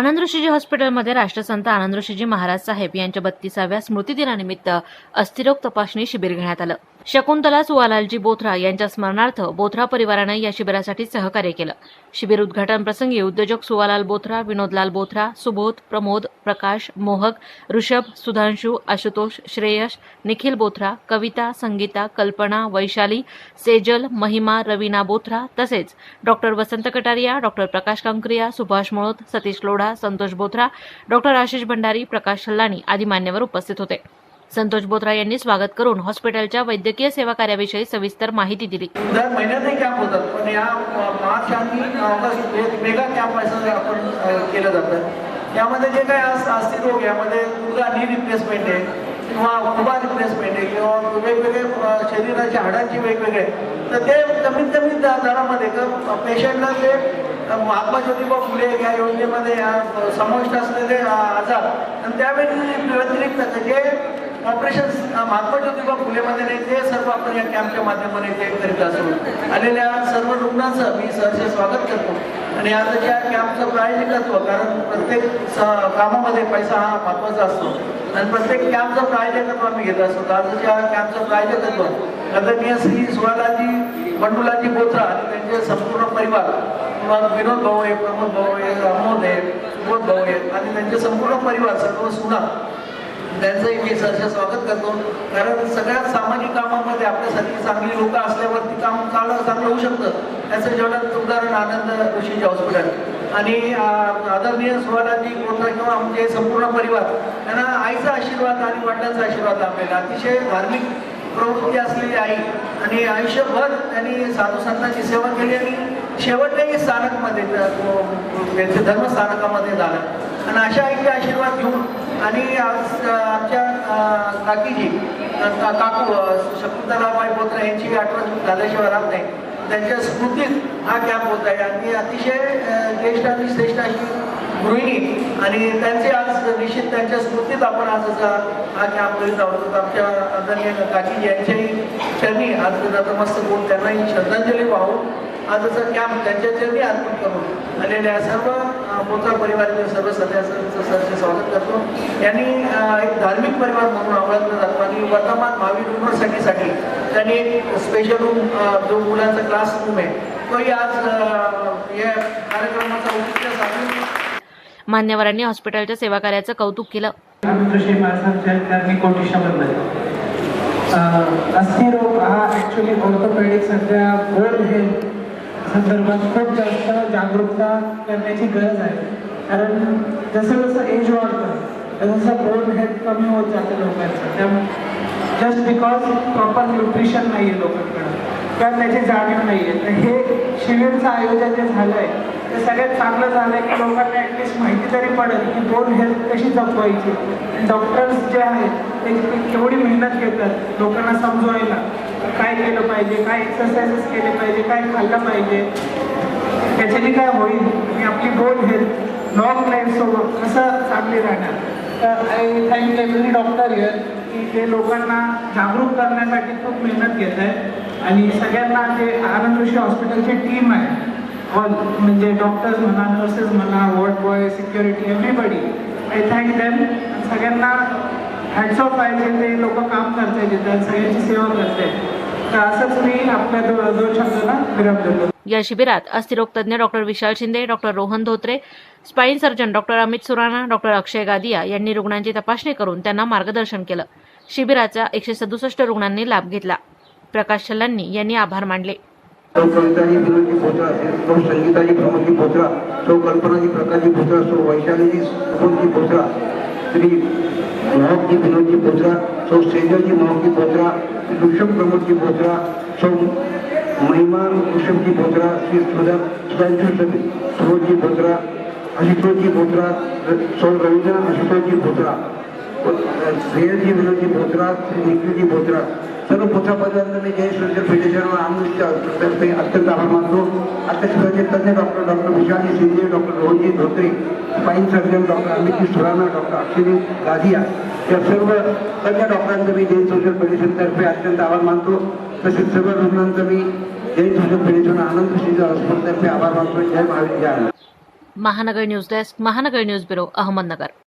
आनंद ऋषीजी हॉस्पिटलमध्ये राष्ट्रसंत आनंद ऋषीजी महाराज साहेब यांच्या बत्तीसाव्या स्मृतिदिनानिमित्त अस्थिरोग तपासणी शिबिर घेण्यात आलं. शकुंतला सुवालालजी बोथरा यांच्या स्मरणार्थ बोथरा परिवारानं या शिबिरासाठी सहकार्य केलं. शिबिर उद्घाटन प्रसंगी उद्योजक सुवालाल बोथरा विनोदलाल बोथरा सुबोध प्रमोद प्रकाश मोहक ऋषभ सुधांशू आशुतोष श्रेयश निखिल बोथरा कविता संगीता कल्पना वैशाली सेजल महिमा रवीना बोथरा तसेच doctor Vasant Kataria doctor Prakash Kankaria Subhash Molat Satish Lodha Santosh Bothra doctor Ashish Bhandari Prakash Hallani आदी मान्यवर उपस्थित होते. संतोष बोथरा यांनी स्वागत करून हॉस्पिटलच्या वैद्यकीय सेवा कार्याविषयी सविस्तर माहिती दिली. दर महिन्यातही कॅम्प होतात. पण या मार्च आणि ऑगस्ट मेगा कॅम्प असं आपण केलं जातं. यामध्ये जे काही असतील रोग यामध्ये मुलगा नी रिप्लेसमेंट आहे किंवा उभा रिप्लेसमेंट आहे किंवा वेगवेगळे शरीराच्या हाडांची वेगवेगळे. तर ते कमीत कमी दरामध्ये पेशंटला ते महात्मा ज्योतिबा फुले या योजनेमध्ये समाविष्ट असलेले आजार. आणि त्यावेळी व्यतिरिक्त जे ऑपरेशन मार्फत ज्योतिबा फुलेमध्ये नाही ते सर्व आपण या कॅम्पच्या माध्यमाने ते करीत असतो आलेल्या सर्व रुग्णांचं मी सहर्ष स्वागत करतो. आणि आजच्या कॅम्पचं प्रायोजकत्व कारण प्रत्येक कामामध्ये पैसा हा महत्त्वाचा असतो. आणि प्रत्येक कॅम्पचं प्रायोजकत्व आम्ही घेत असतो. आजच्या कॅम्पचं प्रायोजकत्व आदरणीय श्री सुवालाजी बंडुलाजी बोत्रा आणि त्यांचे संपूर्ण परिवार किंवा विनोद भाऊ आहे प्रमोद भाऊ आहे अमोद आहे सुबोध भाऊ आहे आणि त्यांचे संपूर्ण परिवार सर्व सुना त्यांचंही मी सहर्ष स्वागत करतो. कारण सगळ्यात सामाजिक कामामध्ये आपल्यासाठी चांगली लोक असल्यावरती काम काळ चांगलं होऊ शकतं. याचं जेवढं उदाहरण आनंद ऋषीच्या हॉस्पिटल आणि आदरणीय सुवालाजी कोणता किंवा आमचे संपूर्ण परिवार त्यांना आईचा आशीर्वाद आणि वडिलांचा आशीर्वाद लाभलेला अतिशय धार्मिक प्रवृत्ती असलेली आई आणि आयुष्यभर त्यांनी साधू संतांची सेवा केली आणि शेवटच्याही स्थानकमध्ये त्यांचे धर्मस्थानकामध्ये झालं. आणि अशा आईचे आशीर्वाद घेऊन आणि आज आमच्या काकीजी काकू शकुंतलाबाई बोत्रा यांची आठवण झाल्याशिवाय राहत नाही. त्यांच्या स्मृतीत हा कॅम्प होत आहे. आणि अतिशय ज्येष्ठ आणि श्रेष्ठ अशी गृहिणी आणि त्यांचे आज निश्चित त्यांच्या स्मृतीत आपण आज असा हा कॅम्प करीत आहोत. आमच्या आदरणीय काकीजी यांच्याही चरणी आज नतमस्तक होऊन त्यांनाही श्रद्धांजली वाहून आजचा कॅम्प त्यांच्या चरणी अर्पण करून आलेल्या सर्व अ, बोचा परिवारातील सर्व सदस्यांचं सहर्ष स्वागत करतो. यांनी एक धार्मिक परिवार म्हणून ओळखलं जातो. आणि वर्तमान महावीर युनिव्हर्सिटीसाठी त्यांनी एक स्पेशल रूम जो मुलांचा क्लास रूम आहे तोही आज या कार्यक्रमाचा औचित्य साधून मान्यवरांनी हॉस्पिटलच्या सेवा कार्याचं कौतुक केलं. अस्थिरोग हा ॲक्च्युली ऑर्थोपेडिक सध्या बोर्ड हेल्थ संदर्भात खूप जास्त जागरूकता करण्याची गरज आहे. कारण जसं जसं एज वाढतं तसं तसं बोर्ड हेल्थ कमी होत जातं लोकांचं. त्यामुळे जस्ट बिकॉज प्रॉपर न्यूट्रिशन नाही आहे लोकांकडं किंवा त्याची जाणीव नाही आहे तर हे शिबिरचं आयोजन जे झालं आहे ते सगळ्यात चांगलं झालं आहे की लोकांना ॲटलिस्ट माहिती तरी पडेल की बोन हेल्थ कशी जपवायची. डॉक्टर्स जे आहेत ते केवढी मेहनत घेतात लोकांना समजवायला काय केलं पाहिजे काय एक्सरसाइजेस केले पाहिजे काय खाल्लं पाहिजे त्याच्याने काय होईल? आणि आपली बोन हेल्थ लॉंग लाईफसोबत कसं चांगली राहणार? तर I thank every doctor here की ते लोकांना जागरूक करण्यासाठी खूप मेहनत घेत आहे. आणि सगळ्यांना जे आनंद ऋषी हॉस्पिटलची टीम आहे ऑल म्हणजे डॉक्टर्स म्हणा नर्सेस म्हणा ward boy security everybody I thank them सगळ्यांना हॅट्स ऑफ पाहिजे ते लोक काम करताय तिथं सगळ्यांची सेवा करताय या शिबिरात अस्थिरोग तज्ज्ञ doctor Vishal Shinde doctor Rohan Dhotre spine surgeon doctor Amit Surana doctor Akshay Gadiya यांनी रुग्णांची तपासणी करून त्यांना मार्गदर्शन केलं. शिबिराचा एकशे सदुसष्ट रुग्णांनी लाभ घेतला. प्रकाश छल्लांनी यांनी आभार मानले. सौ कविताजी विनोदजी बोत्रा सौ संगीताजी प्रमोदजी बोत्रा सौ कल्पनाजी प्रकाशजी बोत्रा सौ वैशालीजी सुबोधजी बोत्रा श्री मोहकजी विनोदजी बोत्रा सौ सेजलजी मोहकजी बोत्रा श्री ऋषभ प्रमोदजी बोत्रा सौ महिमान ऋषभजी बोत्रा श्री सुधा सुधांशु सुबोधजी बोत्रा आशुतोषजी बोत्रा सौ रवींद्र आशुतोषजी बोत्रा श्रेयजी विनोदजी बोत्रा श्री निखिलजी बोत्रा सर्व बोत्रा पदार्थ मी जय सोशल फेडरेशनवर आमच्या अत्यंत आभार मानतो. आता शिवाजी तज्ञ doctor doctor Vishali Shinde doctor Rohan ji Dhotre spine surgeon doctor Amit Surana doctor Akshari Gadiya या सर्व तज्ञ डॉक्टरांचं मी जैन सोशल फेडरेशनतर्फे अत्यंत आभार मानतो. तसेच सर्व रुग्णांचं मी Jain social federation Anand Shinde hospital आभार मानतो. जय महावीर जय Mahanagar news desk Mahanagar news bureau Ahmednagar.